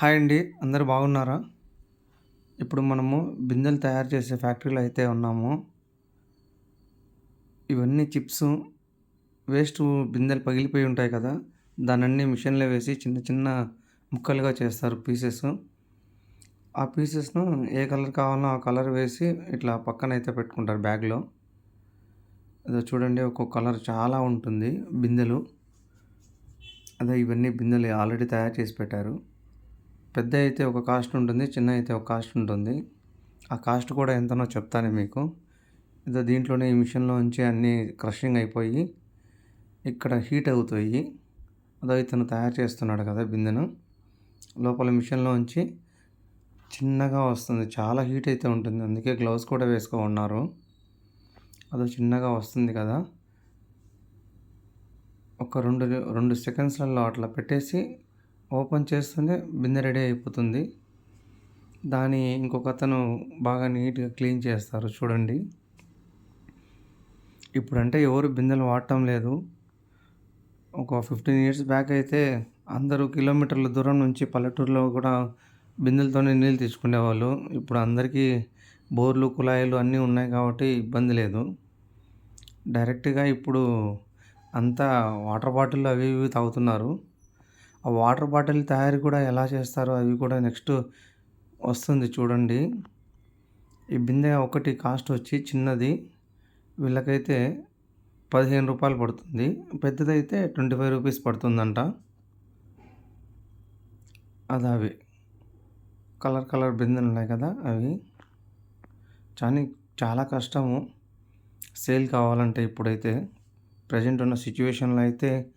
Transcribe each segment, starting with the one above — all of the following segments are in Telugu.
హాయ్ అండి అందరు బాగున్నారా? ఇప్పుడు మనము బిందెలు తయారు చేసే ఫ్యాక్టరీలో అయితే ఉన్నాము. ఇవన్నీ చిప్స్ వేస్ట్ బిందెలు పగిలిపోయి ఉంటాయి కదా దానన్నీ మిషన్లో వేసి చిన్న చిన్న ముక్కలుగా చేస్తారు పీసెస్. ఆ పీసెస్ను ఏ కలర్ కావాలో ఆ కలర్ వేసి ఇట్లా పక్కన అయితే పెట్టుకుంటారు బ్యాగ్లో. అదో చూడండి ఒక్కొక్క కలర్ చాలా ఉంటుంది బిందెలు. అదే ఇవన్నీ బిందెలు ఆల్రెడీ తయారు చేసి పెట్టారు. పెద్ద అయితే ఒక కాస్ట్ ఉంటుంది చిన్న అయితే ఒక కాస్ట్ ఉంటుంది. ఆ కాస్ట్ కూడా ఎంతనో చెప్తాను మీకు. ఇదో దీంట్లోనే ఈ మిషన్లోంచి అన్నీ క్రషింగ్ అయిపోయి ఇక్కడ హీట్ అవుతాయి. అదో ఇతను తయారు చేస్తున్నాడు కదా బిందెను. లోపల మిషన్లోంచి చిన్నగా వస్తుంది. చాలా హీట్ అయితే ఉంటుంది. అందుకే గ్లౌస్ కూడా వేసుకో ఉన్నారు అదో చిన్నగా వస్తుంది కదా. ఒక రెండు రెండు సెకండ్స్లలో అట్లా పెట్టేసి ఓపెన్ చేస్తూనే బిందె రెడీ అయిపోతుంది. దాని ఇంకొక అతను బాగా నీట్గా క్లీన్ చేస్తారు చూడండి. ఇప్పుడంటే ఎవరు బిందెలు వాడటం లేదు. ఒక ఫిఫ్టీన్ ఇయర్స్ బ్యాక్ అయితే అందరూ కిలోమీటర్ల దూరం నుంచి పల్లెటూరులో కూడా బిందెలతోనే నీళ్ళు తీసుకునేవాళ్ళు. ఇప్పుడు అందరికీ బోర్లు కుళాయిలు అన్నీ ఉన్నాయి కాబట్టి ఇబ్బంది లేదు. డైరెక్ట్గా ఇప్పుడు అంతా వాటర్ బాటిల్ అవి ఇవి తాగుతున్నారు. ఆ వాటర్ బాటిల్ తయారీ కూడా ఎలా చేస్తారో అవి కూడా నెక్స్ట్ వస్తుంది చూడండి. ఈ బిందె ఒకటి కాస్ట్ వచ్చి చిన్నది. వీళ్ళకైతే పదిహేను రూపాయలు పడుతుంది. పెద్దదైతే ట్వంటీ ఫైవ్ రూపీస్ పడుతుందంట. అది అవి. కలర్ కలర్ బిందెలు ఉన్నాయి కదా అవి. కానీ చాలా కష్టము. సేల్ కావాలంటే ఇప్పుడైతే. ప్రజెంట్ ఉన్న సిచ్యువేషన్లో అయితే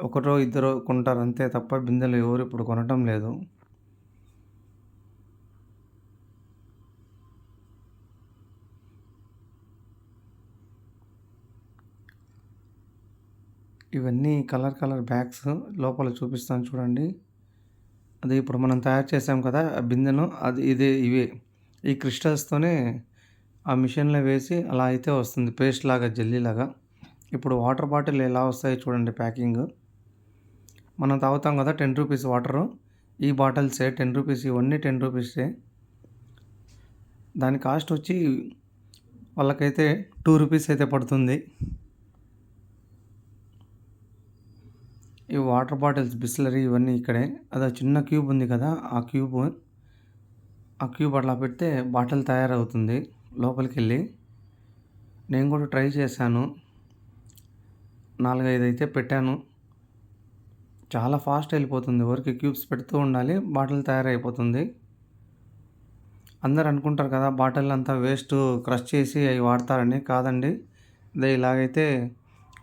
ఒకరో ఇద్దరు కొంటారు అంతే తప్ప బిందెలు ఎవరు ఇప్పుడు కొనటం లేదు. ఇవన్నీ కలర్ కలర్ బ్యాగ్స్ లోపల చూపిస్తాను చూడండి. అది ఇప్పుడు మనం తయారు చేసాం కదా ఆ బిందెను అది ఇదే ఇవే. ఈ క్రిస్టల్స్తోనే ఆ మిషన్లో వేసి అలా అయితే వస్తుంది పేస్ట్ లాగా జెల్లీలాగా ఇప్పుడు వాటర్ బాటిల్ ఎలా వస్తాయి చూడండి ప్యాకింగ్. మనం తాగుతాం కదా టెన్ రూపీస్ వాటరు. ఈ బాటిల్సే టెన్ రూపీస్ ఇవన్నీ టెన్ రూపీసే. దాని కాస్ట్ వచ్చి వాళ్ళకైతే టూ రూపీస్ అయితే పడుతుంది. ఈ వాటర్ బాటిల్స్ బిస్లరీ ఇవన్నీ ఇక్కడే. అది చిన్న క్యూబ్ ఉంది కదా ఆ క్యూబ్. ఆ క్యూబ్ అట్లా పెడితే బాటిల్ తయారవుతుంది లోపలికి వెళ్ళి నేను కూడా ట్రై చేశాను. నాలుగైదు అయితే పెట్టాను. చాలా ఫాస్ట్ వెళ్ళిపోతుంది. ఊరికి క్యూబ్స్ పెడుతూ ఉండాలి బాటిల్ తయారైపోతుంది. అందరు అనుకుంటారు కదా బాటిల్ అంతా వేస్ట్ క్రష్ చేసి అవి వాడతారని. కాదండి అదే ఇలాగైతే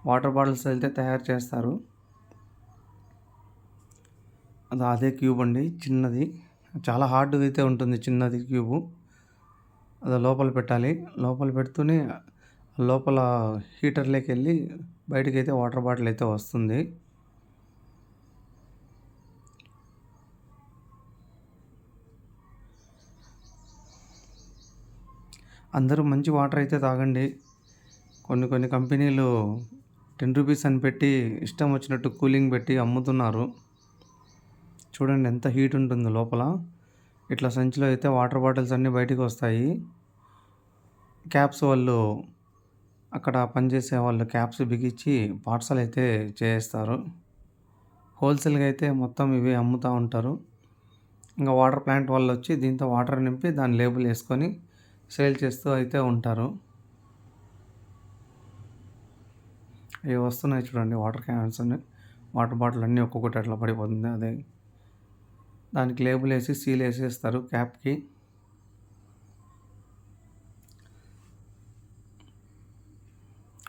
వాటర్ బాటిల్స్ అయితే తయారు చేస్తారు. అది అదే క్యూబ్ అండి చిన్నది. చాలా హార్డ్గా అయితే ఉంటుంది చిన్నది క్యూబు. అది లోపల పెట్టాలి. లోపల పెడుతూనే లోపల హీటర్లోకి వెళ్ళి బయటకైతే అయితే వాటర్ బాటిల్ అయితే వస్తుంది. అందరూ మంచి వాటర్ అయితే తాగండి. కొన్ని కొన్ని కంపెనీలు టెన్ రూపీస్ అని పెట్టి ఇష్టం వచ్చినట్టు కూలింగ్ పెట్టి అమ్ముతున్నారు. చూడండి ఎంత హీట్ ఉంటుందో లోపల. ఇట్లా సంచిలో అయితే వాటర్ బాటిల్స్ అన్నీ బయటికి వస్తాయి. క్యాప్స్ వాళ్ళు అక్కడ పనిచేసే వాళ్ళు క్యాప్స్ బిగించి పార్సల్ అయితే చేస్తారు. హోల్సేల్గా అయితే మొత్తం ఇవి అమ్ముతూ ఉంటారు. ఇంకా వాటర్ ప్లాంట్ వాళ్ళు వచ్చి దీంతో వాటర్ నింపి దాని లేబుల్ వేసుకొని సేల్ చేస్తూ అయితే ఉంటారు. ఇవి వస్తున్నాయి చూడండి వాటర్ క్యాన్స్ వాటర్ బాటిల్ అన్నీ ఒక్కొక్కటి అట్లా పడిపోతుంది. అదే దానికి లేబుల్ వేసి సీల్ వేసేస్తారు క్యాప్కి.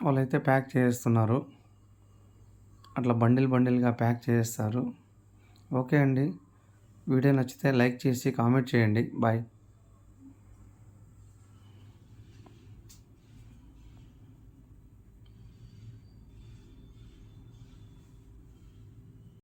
వాళ్ళైతే ప్యాక్ చేస్తున్నారు అట్లా బండిల్ బండిల్గా ప్యాక్ చేస్తారు ఓకే అండి. వీడియో నచ్చితే లైక్ చేసి కామెంట్ చేయండి. బాయ్.